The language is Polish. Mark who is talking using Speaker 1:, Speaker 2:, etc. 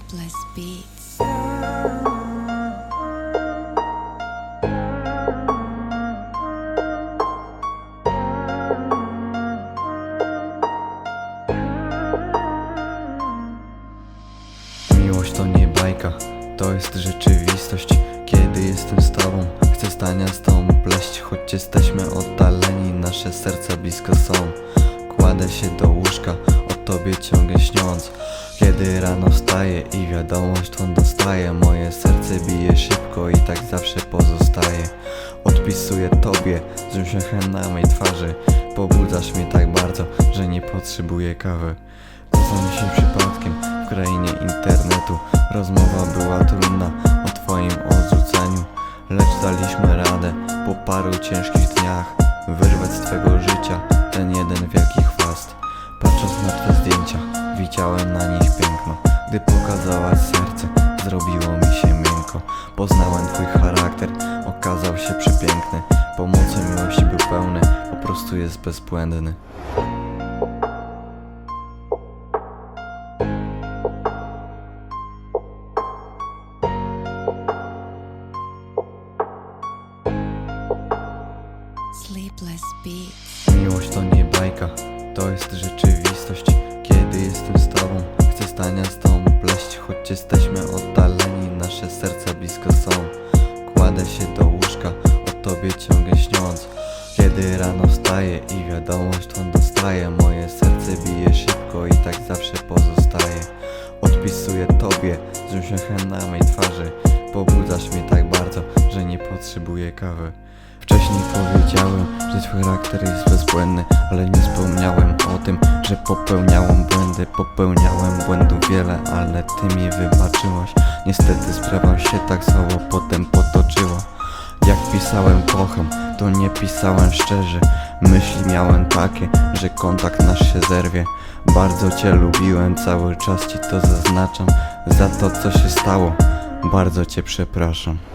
Speaker 1: Sleepless Beats.
Speaker 2: Miłość to nie bajka, to jest rzeczywistość. Kiedy jestem z tobą, chcę stania z tobą pleść Choć jesteśmy oddaleni, nasze serca blisko są. Kładę się do łóżka, o tobie ciągle śniąc Kiedy rano wstaję i wiadomość tą dostaję Moje serce bije szybko i tak zawsze pozostaje. Odpisuję tobie z uśmiechem na mej twarzy. Pobudzasz mnie tak bardzo, że nie potrzebuję kawy. Czasami się przypadkiem w krainie internetu. Rozmowa była trudna o twoim odrzuceniu Lecz daliśmy radę po paru ciężkich dniach Wyrwać z twego życia ten jeden wielki chwast. Patrząc na twe zdjęcia widziałem na nich piękno. Gdy pokazałaś serce zrobiło mi się miękko. Poznałem twój charakter, okazał się przepiękny. Pomocy miłości był pełny, po prostu jest bezbłędny.
Speaker 1: Sleepless Beats.
Speaker 2: Miłość to nie bajka, to jest rzeczywistość z tobą pleść Choć jesteśmy oddaleni, nasze serca blisko są. Kładę się do łóżka, o tobie ciągle śniąc. Kiedy rano wstaję i wiadomość tą dostaję Moje serce bije szybko i tak zawsze pozostaje. Odpisuję tobie z uśmiechem na mej twarzy. Pobudzasz mnie tak bardzo, że nie potrzebuję kawy Wcześniej powiedziałem, że twój charakter jest bezbłędny Ale nie wspomniałem o tym, że popełniałem błędy. Popełniałem błędów wiele, ale ty mi wybaczyłaś. Niestety sprawa się tak słabo potem potoczyła. Jak pisałem kocham, to nie pisałem szczerze. Myśli miałem takie, że kontakt nasz się zerwie. Bardzo cię lubiłem, cały czas ci to zaznaczam. Za to co się stało, bardzo cię przepraszam